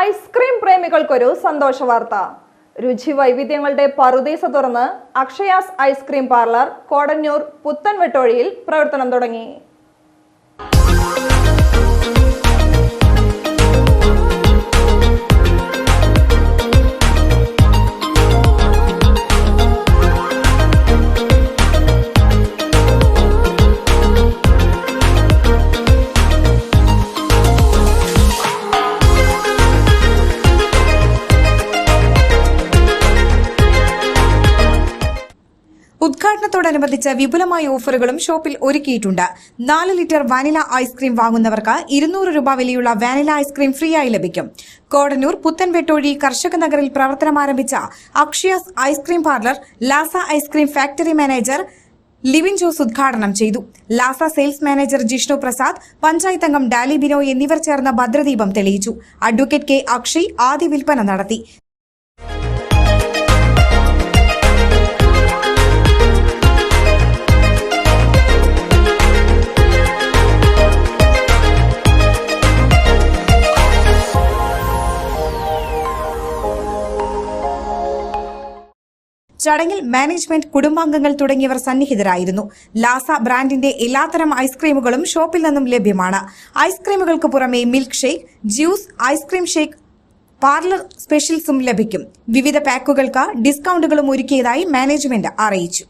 Ice cream പ്രേമികൾക്കൊരു സന്തോഷ വാർത്ത. രുചി വൈവിധ്യങ്ങളുടെ പറുദീസ തുറന്ന് അക്ഷയാസ് ഐസ്ക്രീം പാർലർ കോടന്നൂർ പുത്തൻ വെട്ടോഴിയിൽ പ്രവർത്തനം തുടങ്ങി. ഉദ്ഘാടനത്തോടനുബന്ധിച്ച് വിപുലമായ ഓഫറുകളും ഷോപ്പിൽ ഒരുക്കിയിട്ടുണ്ട്. നാല് ലിറ്റർ വാനില ഐസ്ക്രീം വാങ്ങുന്നവർക്ക് ഇരുന്നൂറ് രൂപ വിലയുള്ള വാനില ഐസ്ക്രീം ഫ്രീ ആയി ലഭിക്കും. കോടന്നൂർ പുത്തൻവെട്ടോഴി കർഷക നഗറിൽ പ്രവർത്തനം ആരംഭിച്ച Akshayas ice cream parlour Laza ice cream factory manager Livin Jose ഉദ്ഘാടനം ചെയ്തു. ലാസ സെയിൽസ് മാനേജർ ജിഷ്ണു പ്രസാദ് പഞ്ചായത്ത് അംഗം ഡാലി ബിനോയ് എന്നിവർ ചേർന്ന ഭദ്രദീപം തെളിയിച്ചു. അഡ്വക്കേറ്റ് കെ അക്ഷയ് ആദ്യ വിൽപ്പന നടത്തി. ചടങ്ങിൽ മാനേജ്മെന്റ് കുടുംബാംഗങ്ങൾ തുടങ്ങിയവർ സന്നിഹിതരായിരുന്നു. ലാസ ബ്രാൻഡിന്റെ എല്ലാത്തരം ഐസ്ക്രീമുകളും ഷോപ്പിൽ നിന്നും ലഭ്യമാണ്. ഐസ്ക്രീമുകൾക്ക് പുറമെ milk shake juice ice cream shake parlour സ്പെഷ്യൽസും ലഭിക്കും. വിവിധ പാക്കുകൾക്ക് ഡിസ്കൗണ്ടുകളും ഒരുക്കിയതായി മാനേജ്മെന്റ് അറിയിച്ചു.